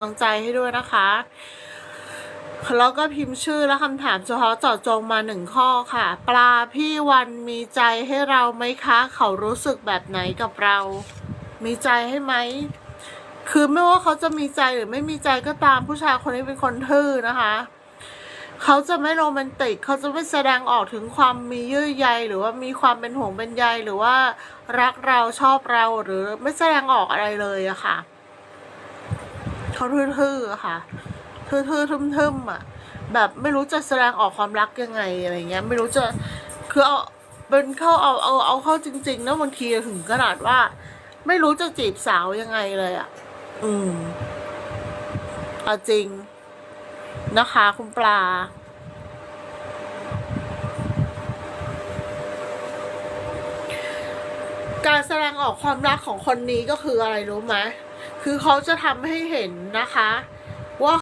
กำลังใจให้ด้วยนะคะ แล้วก็พิมพ์ชื่อและคำถามเฉพาะเจาะจงมาหนึ่งข้อค่ะ ปลาพี่วันมีใจให้เราไหมคะ เขารู้สึกแบบไหนกับเรา มีใจให้ไหม คือไม่ว่าเขาจะมีใจหรือไม่มีใจก็ตามผู้ชายคนนี้เป็นคนทื่อนะคะ เขาจะไม่โรแมนติก เขาจะไม่แสดงออกถึงความมีเยื่อใย หรือว่ามีความเป็นห่วงเป็นใยหรือว่ารักเราชอบเราหรือไม่แสดงออกอะไรเลยอะค่ะ เขาทื่อๆค่ะทื่อๆทึ่มๆอะ แบบไม่รู้จะแสดงออกความรักยังไงอะไรเงี้ย ไม่รู้จะคือเอาเป็นเข้าเอาเอาเอาเข้าจริงๆนะบางทีถึงขนาดว่า ไม่รู้จะจีบสาวยังไงเลยอะ อืมเอาจริง นะคะ คุณปลาการแสดงออกความรักของคนนี้ก็คืออะไรรู้ไหม คือเขาจะทำให้เห็นนะคะ